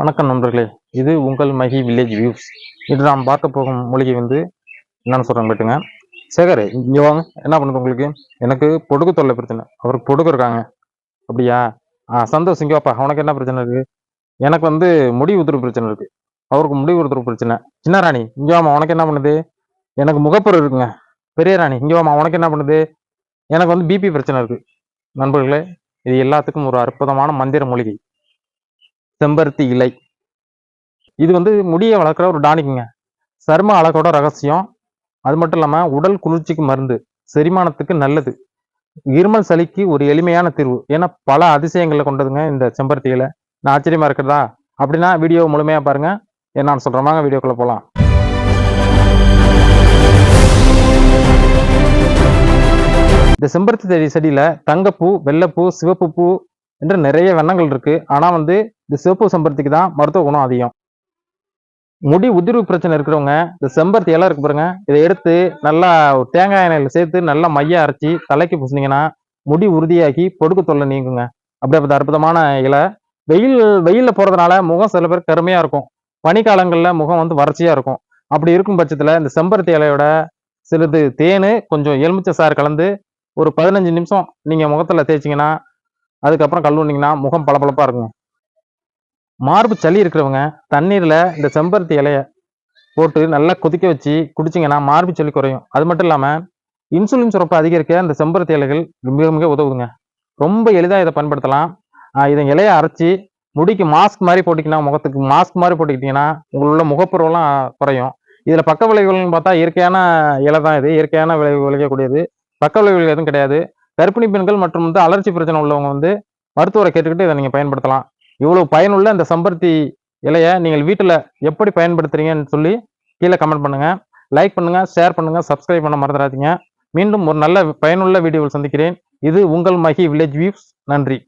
வணக்கம் நண்பர்களே. இது உங்கள் மகி வில்லேஜ் வியூஸ் இது நாம் பார்க்க போகும் மூலிகை வந்து என்னன்னு சொல்கிறாங்க கேட்டுங்க சேகர் இங்கே வாங்க. என்ன பண்ணுது உங்களுக்கு? எனக்கு பொடுகு தொல்லை பிரச்சனை. அவருக்கு பொடுகு இருக்காங்க. அப்படியா? ஆ சந்தோஷ் இங்க வாப்பா. உனக்கு என்ன பிரச்சனை இருக்குது எனக்கு வந்து முடி உதிர்வு பிரச்சனை இருக்குது அவருக்கு முடி உதிர்வு பிரச்சனை. சின்ன ராணி இங்கே வாமா உனக்கு என்ன பண்ணுது? எனக்கு முகப்பரு இருக்குங்க. பெரிய ராணி இங்கே வாமா உனக்கு என்ன பண்ணுது? எனக்கு வந்து பிபி பிரச்சனை இருக்குது நண்பர்களே இது எல்லாத்துக்கும் ஒரு அற்புதமான மந்திர மூலிகை. செம்பருத்தி இலை. இது வந்து முடியை வளர்க்குற ஒரு டானிக்குங்க. சரும அழகோட ரகசியம். அது மட்டும் இல்லாமல் உடல் குளிர்ச்சிக்கு மருந்து. செரிமானத்துக்கு நல்லது. இருமல் சளிக்கு ஒரு எளிமையான தீர்வு. ஏன்னா பல அதிசயங்களை கொண்டதுங்க இந்த செம்பருத்தி இலை. நான் ஆச்சரியமாக இருக்கிறதா? அப்படின்னா வீடியோ முழுமையாக பாருங்கள் ஏன் நான் வீடியோக்குள்ளே வாங்க இந்த செம்பருத்தி செடி செடியில தங்கப்பூ வெள்ளைப்பூ சிவப்பு பூ என்று நிறைய வண்ணங்கள் இருக்கு. ஆனா வந்து இந்த சிவப்பு செம்பருத்திக்கு தான் மருத்துவ குணம் அதிகம். முடி உதிர்வு பிரச்சனை இருக்கிறவங்க இந்த செம்பருத்தி இலை இருக்கு பாருங்க இதை எடுத்து நல்லா தேங்காய் எண்ணெயில சேர்த்து நல்லா மைய அரைச்சி தலைக்கு பூசினீங்கன்னா முடி உறுதியாக்கி பொடுக்கு தொல்லை நீங்குங்க. அப்படியே அற்புதமான இலை. வெயில் வெயிலில் போறதுனால முகம் சில பேர் கருமையா இருக்கும். பனிக்காலங்களில் முகம் வந்து வறட்சியா இருக்கும். அப்படி இருக்கும் பட்சத்துல இந்த செம்பருத்தி இலையோட சிறிது தேனு கொஞ்சம் எலுமிச்சை சாறு கலந்து ஒரு பதினஞ்சு நிமிஷம் நீங்க முகத்துல தேய்ச்சிங்கன்னா அதுக்கப்புறம் கழுவுனீங்கன்னா முகம் பளபளப்பா இருக்கும். மார்பு சளி இருக்கிறவங்க தண்ணீர்ல இந்த செம்பருத்தி இலைய போட்டு நல்லா கொதிக்க வச்சு குடிச்சிங்கன்னா மார்பு சளி குறையும். அது மட்டும் இல்லாம இன்சுலின் சுரப்பு அதிகரிக்க இந்த செம்பருத்தி இலைகள் மிக மிக உதவுங்க ரொம்ப எளிதாக இதை பயன்படுத்தலாம். இதை இலையை அரைச்சி முடிக்கு மாஸ்க் மாதிரி போட்டிங்கன்னா முகத்துக்கு மாஸ்க் மாதிரி போட்டுக்கிட்டீங்கன்னா உங்களுள்ள முகப்பருவெல்லாம் குறையும். இதில் பக்க விளைவுகள்னு பார்த்தா இயற்கையான இலை தான் இது. இயற்கையான விளைவு விளையக்கூடியது. பக்க விளைவுகள் எதுவும் கிடையாது. கர்ப்பிணி பெண்கள் மற்றும் வந்து அலர்ச்சி பிரச்சனை உள்ளவங்க வந்து மருத்துவரை கேட்டுக்கிட்டு இதை நீங்கள் பயன்படுத்தலாம். இவ்வளோ பயனுள்ள இந்த செம்பருத்தி இலையை நீங்கள் வீட்டில் எப்படி பயன்படுத்துறீங்கன்னு சொல்லி கீழே கமெண்ட் பண்ணுங்கள் லைக் பண்ணுங்கள் ஷேர் பண்ணுங்கள் சப்ஸ்கிரைப் பண்ண மறந்துடாதீங்க. மீண்டும் ஒரு நல்ல பயனுள்ள வீடியோவில் சந்திக்கிறேன். இது உங்கள் மகி வில்லேஜ் வியூஸ் நன்றி.